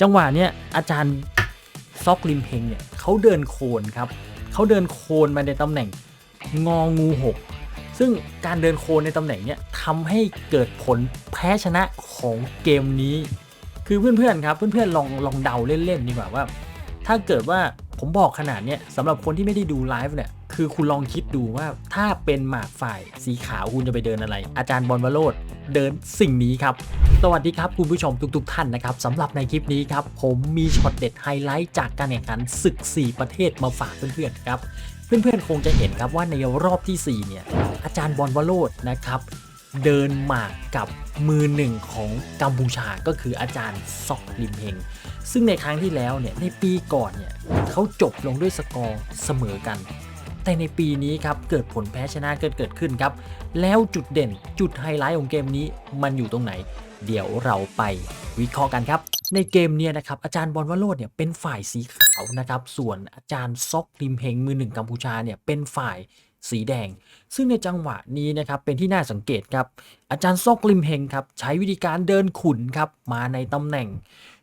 จังหวะเนี้ยอาจารย์ซอกลิมเพงเนี่ยเขาเดินโคนครับเขาเดินโคนมาในตำแหน่งงองูหกซึ่งการเดินโคนในตำแหน่งเนี้ยทำให้เกิดผลแพ้ชนะของเกมนี้ คือเพื่อนๆครับเพื่อนๆลองลองเดาเล่นๆดีกว่าว่า ถ้าเกิดว่าผมบอกขนาดเนี้ยสำหรับคนที่ไม่ได้ดูไลฟ์เนี่ย คือคุณลองคิดดูว่าถ้าเป็นหมากฝ่ายสีขาวคุณจะไปเดินอะไร อาจารย์บอลวโรดเดินสิ่งนี้ครับ สวัสดีครับคุณผู้ชมทุกๆท่านนะครับสำหรับในคลิปนี้ครับ ผมมีช็อตเด็ดไฮไลท์จากการแข่งขันศึก 4 ประเทศมาฝากเพื่อนๆครับ เพื่อนๆคงจะเห็นครับว่าในรอบทีสี่ 4 เนี่ย อาจารย์บอลวโรดนะครับเดินหมากกับมือหนึ่งของกัมพูชาก็คืออาจารย์ซอกลิมเฮงซึ่งในครั้งที่แล้วเนี่ยในปีก่อนเนี่ยเขาจบลงด้วยสกอร์เสมอกัน แต่ในปีนี้ครับเกิดผลแพ้ชนะเกิดเกิดขึ้นครับ แล้วจุดเด่นจุดไฮไลท์ของเกมนี้มันอยู่ตรงไหน เดี๋ยวเราไปวิเคราะห์กันครับ ในเกมเนี่ยนะครับอาจารย์บอลวโรดเนี่ยเป็นฝ่ายสีขาวนะครับส่วนอาจารย์ซอกลิมเฮงมือหนึ่งกัมพูชาเนี่ยเป็นฝ่ายสีแดง ซึ่งในจังหวะนี้นะครับเป็นที่น่าสังเกตครับ อาจารย์ซอกลิมเฮงครับใช้วิธีการเดินขุนครับมาในตำแหน่ง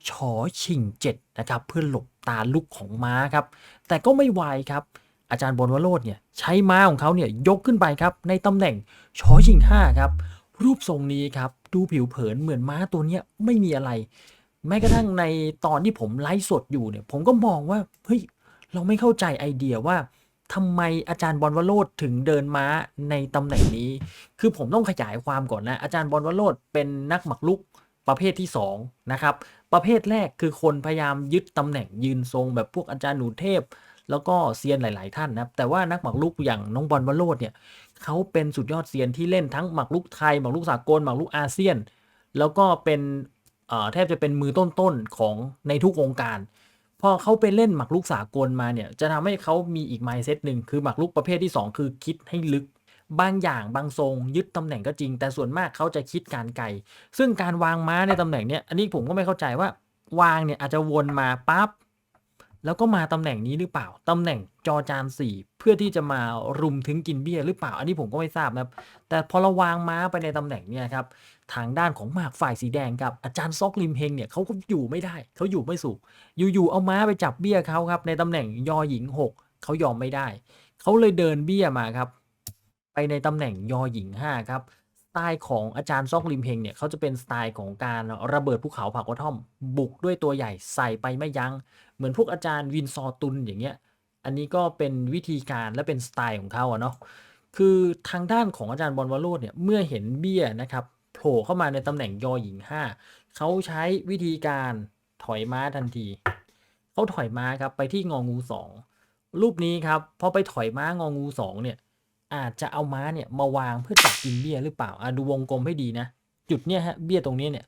ชอชิงเจ็ดนะครับเพื่อหลบตาลุกของม้าครับแต่ก็ไม่ไวครับ อาจารย์บอลวโรดเนี่ยใช้ม้าของเขาเนี่ยยกขึ้นไปครับในตำแหน่งชอชิงห้าครับรูปทรงนี้ครับดูผิวเผินเหมือนม้าตัวเนี้ยไม่มีอะไร แม้กระทั่งในตอนที่ผมไลฟ์สดอยู่เนี่ยผมก็มองว่าเฮ้ยเราไม่เข้าใจไอเดียว่าทำไมอาจารย์บอลวโรดถึงเดินม้าในตำแหน่งนี้ คือผมต้องขยายความก่อนนะ อาจารย์บอลวโรดเป็นนักหมักลุกประเภทที่2นะครับ ประเภทแรกคือคนพยายามยึดตำแหน่งยืนทรงแบบพวกอาจารย์หนูเทพ แล้วก็เซียนหลาย ๆ ท่านนะครับแต่ว่านักหมากรุกอย่างน้องบอลวโรดเนี่ยเขาเป็นสุดยอดเซียนที่เล่นทั้งหมากรุกไทยหมากรุกสากลหมากรุกอาเซียน แล้วก็เป็นแทบจะเป็นมือต้น ๆ ของในทุกวงการพอเขาไปเล่นหมากรุกสากลมาเนี่ยจะทำให้เขามีอีกไมเซตหนึ่งคือหมากรุกประเภทที่ 2 คือคิดให้ลึกบางอย่างบางทรงยึดตำแหน่งก็จริง แต่ส่วนมากเขาจะคิดการไกล ซึ่งการวางม้าในตำแหน่งเนี้ยอันนี้ผมก็ไม่เข้าใจว่าวางเนี่ยอาจจะวนมาปั๊บ แล้วก็มาตำแหน่งนี้หรือเปล่า ตำแหน่งจอจานสี่เพื่อที่จะมารุมถึงกินเบี้ยหรือเปล่า อันนี้ผมก็ไม่ทราบนะครับ แต่พอเราวางม้าไปในตำแหน่งเนี่ยครับ ทางด้านของหมากฝ่ายสีแดงกับ อาจารย์ซอกลิมเฮงเนี่ยเขาก็อยู่ไม่ได้ เขาอยู่ไม่สุข อยู่ๆเอาม้าไปจับเบี้ยเขาครับ ในตำแหน่งยอหญิงหกเขายอมไม่ได้ เขาเลยเดินเบี้ยมาครับ ไปในตำแหน่งยอหญิงห้าครับสไตล์ของอาจารย์ซอกลิมเฮงเนี่ยเขาจะเป็นสไตล์ของการระเบิดภูเขาผักกระท่อม บุกด้วยตัวใหญ่ใส่ไปไม่ยัง้ง เหมือนพวกอาจารย์วินซอร์ตุนอย่างเงี้ย อันนี้ก็เป็นวิธีการและเป็นสไตล์ของเขาอะเนาะ คือทางด้านของอาจารย์บอลวโรดเนี่ย เมื่อเห็นเบี้ยนะครับโผล่เข้ามาในตำแหน่งยอหญิง 5 เขาใช้วิธีการถอยม้าทันที เขาถอยม้าครับไปที่งองู 2 รูปนี้ครับพอไปถอยม้างองู 2 เนี่ย อาจจะเอาม้าเนี่ยมาวางเพื่อจับกินเบี้ยหรือเปล่าอะดูวงกลมให้ดีนะ จุดเนี่ยฮะเบี้ยตรงนี้เนี่ย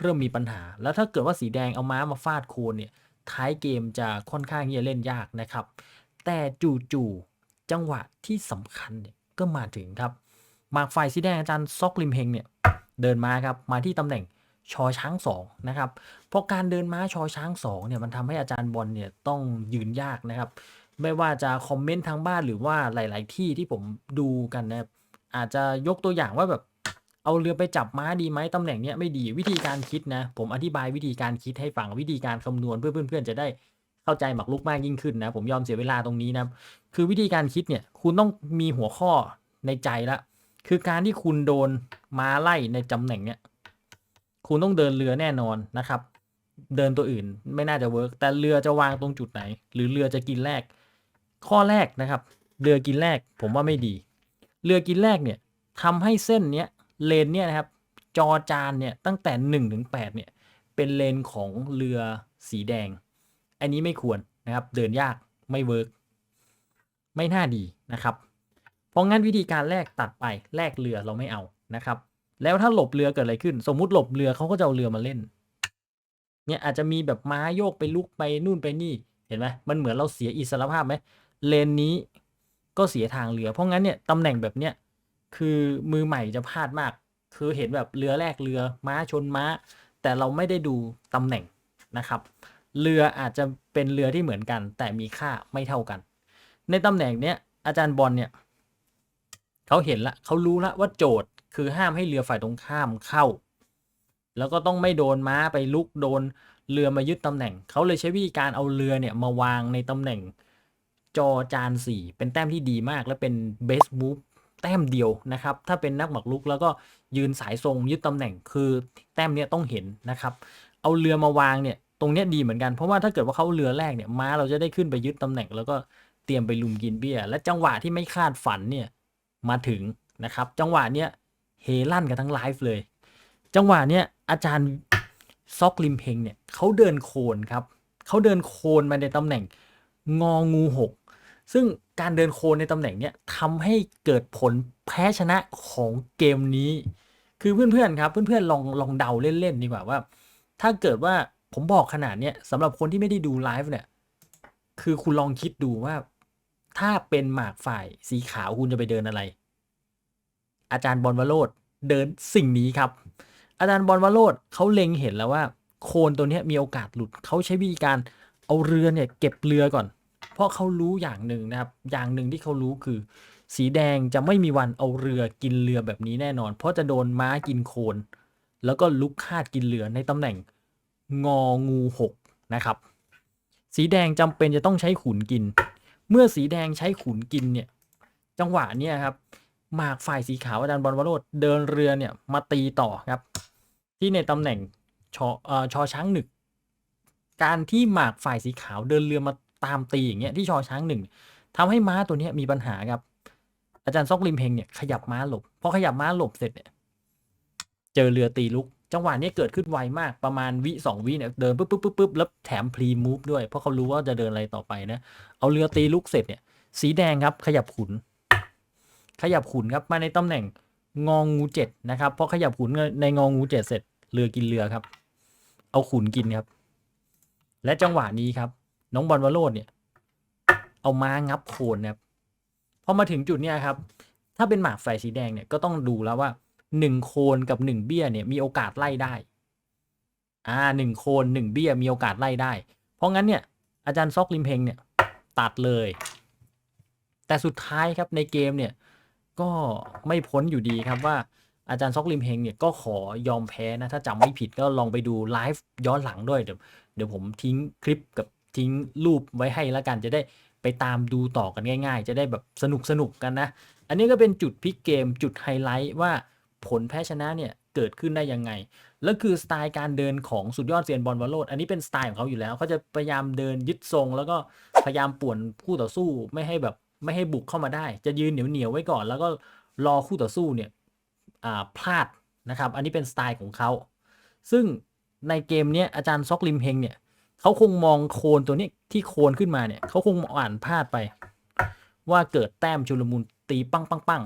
เริ่มมีปัญหา แล้วถ้าเกิดว่าสีแดงเอาม้ามาฟาดโคนเนี่ย ท้ายเกมจะค่อนข้างที่จะเล่นยากนะครับ แต่จู่ๆจังหวะที่สำคัญเนี่ยก็มาถึงครับหมากฝ่ายสีแดงอาจารย์ซอกลิมเฮงเนี่ยเดินมาครับมาที่ตำแหน่งชอช้างสองนะครับเพราะการเดินม้าชอช้างสองเนี่ยมันทำให้อาจารย์บอลเนี่ยต้องยืนยากนะครับ ไม่ว่าจะคอมเมนต์ทางบ้านหรือว่าหลาย ๆ ที่ที่ผมดูกันนะอาจจะยกตัวอย่างว่าแบบ เอาเรือไปจับม้าดีไหมตำแหน่งเนี้ยไม่ดีวิธีการคิดนะ ผมอธิบายวิธีการคิดให้ฟังวิธีการคำนวณเพื่อเพื่อนๆจะได้เข้าใจหมักลุกมากยิ่งขึ้นนะ ผมยอมเสียเวลาตรงนี้นะคือวิธีการคิดเนี่ยคุณต้องมีหัวข้อในใจละ คือการที่คุณโดนม้าไล่ในตำแหน่งเนี้ยคุณต้องเดินเรือแน่นอนนะครับ เดินตัวอื่นไม่น่าจะเวิร์กแต่เรือจะวางตรงจุดไหน หรือเรือจะกินแรก ข้อแรกนะครับ เรือกินแรกผมว่าไม่ดี เรือกินแรกเนี่ยทำให้เส้นเนี้ย เลนเนี่ยนะครับจอจานเนี่ยตั้งแต่1นถึงแเนี่ยเป็นเลนของเรือสีแดง อันนี้ไม่ควรนะครับเดินยากไม่เวิร์กไม่น่าดีนะครับ เพราะงั้นวิธีการแลกตัดไปแลกเรือเราไม่เอานะครับ แล้วถ้าหลบเรือเกิดอะไรขึ้น สมมุติหลบเรือเขาก็จะเอาเรือมาเล่นเนี่ยอาจจะมีแบบม้าโยกไปลุกไปนู่นไปนี่เห็นไหมมันเหมือนเราเสียอิสรภาพไหมเลนนี้ก็เสียทางเรือ เพราะงั้นเนี่ยตำแหน่งแบบเนี้ย คือมือใหม่จะพลาดมาก คือเห็นแบบเรือแรกเรือม้าชนม้า แต่เราไม่ได้ดูตำแหน่งนะครับ เรืออาจจะเป็นเรือที่เหมือนกัน แต่มีค่าไม่เท่ากัน ในตำแหน่งเนี้ยอาจารย์บอลเนี่ยเขาเห็นละเขารู้ละว่าโจทย์คือห้ามให้เรือฝ่ายตรงข้ามเข้า แล้วก็ต้องไม่โดนม้าไปลุกโดนเรือมายึดตำแหน่ง เขาเลยใช้วิธีการเอาเรือเนี่ยมาวางในตำแหน่งจอจาน 4 เป็นแต้มที่ดีมากและเป็นเบสมูฟ แต้มเดียวนะครับ ถ้าเป็นนักหมากรุกแล้วก็ยืนสายทรงยึดตำแหน่งคือแต้มเนี้ยต้องเห็นนะครับ เอาเรือมาวางเนี่ยตรงเนี้ยดีเหมือนกันเพราะว่าถ้าเกิดว่าเขาเรือแรกเนี่ยม้าเราจะได้ขึ้นไปยึดตำแหน่ง แล้วก็เตรียมไปลุมกินเบี้ย และจังหวะที่ไม่คาดฝันเนี่ยมาถึงนะครับ จังหวะเนี้ยเฮลั่นกันทั้งไลฟ์เลย จังหวะเนี้ยอาจารย์ซอกลิมเพงเนี่ยเขาเดินโคนครับเขาเดินโคนมาในตำแหน่งงองูหกซึ่ง การเดินโคนในตำแหน่งเนี้ยทำให้เกิดผลแพ้ชนะของเกมนี้ คือเพื่อนๆครับ เพื่อนๆลองลองเดาเล่นๆดีกว่าว่า ถ้าเกิดว่าผมบอกขนาดเนี้ยสำหรับคนที่ไม่ได้ดูไลฟ์เนี่ย คือคุณลองคิดดูว่า ถ้าเป็นหมากฝ่ายสีขาวคุณจะไปเดินอะไร อาจารย์บอลวโรดเดินสิ่งนี้ครับ อาจารย์บอลวโรดเขาเล็งเห็นแล้วว่า โคนตัวนี้มีโอกาสหลุดเขาใช้วิธีการเอาเรือเนี่ยเก็บเรือก่อน เพราะเขารู้อย่างหนึ่งนะครับ อย่างหนึ่งที่เขารู้คือ สีแดงจะไม่มีวันเอาเรือกินเรือแบบนี้แน่นอน เพราะจะโดนม้ากินโคน แล้วก็ลุกคาดกินเรือในตำแหน่งงองูหกนะครับ สีแดงจำเป็นจะต้องใช้ขุนกิน เมื่อสีแดงใช้ขุนกินเนี่ย จังหวะเนี่ยครับหมากฝ่ายสีขาวอาจารย์บอลวโรดเดินเรือเนี่ยมาตีต่อครับ ที่ในตำแหน่งชออ่อชอช้างหนึ่งการที่หมากฝ่ายสีขาวเดินเรือมา ตามตีอย่างเงี้ยที่ชอช้างหนึ่งทำให้ม้าตัวเนี้ยมีปัญหาครับ อาจารย์ซอกริมเพงเนี่ยขยับม้าหลบพอขยับม้าหลบเสร็จเนี่ยเจอเรือตีลุก จังหวะนี้เกิดขึ้นไวมากประมาณวิสองวิเนี่ยเดินปุ๊บปุ๊บปุ๊บปุ๊บแล้วแถมพรีมูฟด้วย เพราะเขารู้ว่าจะเดินอะไรต่อไปนะ เอาเรือตีลุกเสร็จเนี่ย สีแดงครับขยับขุน ขยับขุนครับมาในตำแหน่งงองงูเจ็ดนะครับพอขยับขุนในงองงูเจ็ดเสร็จเรือกินเรือครับ เอาขุนกินครับ และจังหวะนี้ครับ น้องบอลวโรดเนี่ย เอาม้างับโคนนะครับพอมาถึงจุดเนี้ยครับ ถ้าเป็นหมากไฟสีแดงเนี่ยก็ต้องดูแล้วว่าหนึ่งโคนกับหนึ่งเบี้ยเนี่ยมีโอกาสไล่ได้ อ่าหนึ่งโคนหนึ่งเบี้ยมีโอกาสไล่ได้ เพราะงั้นเนี่ยอาจารย์ซอกลิมเพงเนี่ยตัดเลย แต่สุดท้ายครับในเกมเนี่ยก็ไม่พ้นอยู่ดีครับว่าอาจารย์ซอกลิมเฮงเนี่ยก็ขอยอมแพ้นะ ถ้าจำไม่ผิดก็ลองไปดูไลฟ์ย้อนหลังด้วย เดี๋ยวเดี๋ยวผมทิ้งคลิปกับ ทิ้งรูปไว้ให้แล้วกันจะได้ไปตามดูต่อกันง่าย ๆ จะได้แบบสนุกสนุกกันนะ อันนี้ก็เป็นจุดพลิกเกมจุดไฮไลท์ว่าผลแพ้ชนะเนี่ยเกิดขึ้นได้ยังไง แล้วคือสไตล์การเดินของสุดยอดเซียนบอลวอลโลดอันนี้เป็นสไตล์ของเขาอยู่แล้วเขาจะพยายามเดินยึดทรง แล้วก็พยายามป่วนคู่ต่อสู้ไม่ให้แบบไม่ให้บุกเข้ามาได้ จะยืนเหนียวเหนียวๆไว้ก่อน แล้วก็รอคู่ต่อสู้เนี่ยพลาดนะครับ อันนี้เป็นสไตล์ของเขา ซึ่งในเกมเนี้ยอาจารย์ซอกลิมเฮงเนี่ย เขาคงมองโคนตัวนี้ที่โคนขึ้นมาเนี่ยเขาคงอ่านพลาดไป ว่าเกิดแต้มชุลมุนตีปังปังปัง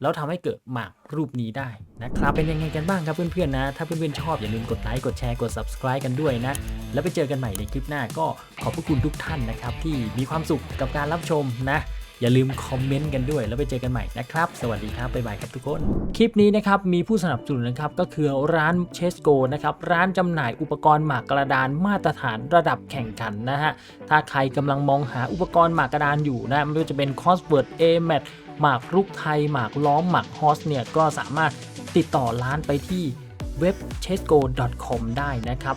แล้วทำให้เกิดหมากรูปนี้ได้นะครับ เป็นยังไงกันบ้างครับเพื่อนๆนะ ถ้าเพื่อนๆชอบอย่าลืมกดไลค์กดแชร์กด subscribe กันด้วยนะ แล้วไปเจอกันใหม่ในคลิปหน้าก็ขอบพระคุณทุกท่านนะครับ ที่มีความสุขกับการรับชมนะ อย่าลืมคอมเมนต์กันด้วย แล้วไปเจอกันใหม่นะครับ สวัสดีครับบ๊ายบายครับทุกคน คลิปนี้นะครับมีผู้สนับสนุนนะครับก็คือร้านเชสโกนะครับร้านจำหน่ายอุปกรณ์หมากกระดานมาตรฐานระดับแข่งขันนะฮะถ้าใครกำลังมองหาอุปกรณ์หมากกระดานอยู่นะไม่ว่าจะเป็นคอสเวิร์ดเอแมทหมากรุกไทยหมากล้อมหมากฮอสเนี่ยก็สามารถติดต่อร้านไปที่เว็บ chesco.com ได้นะครับ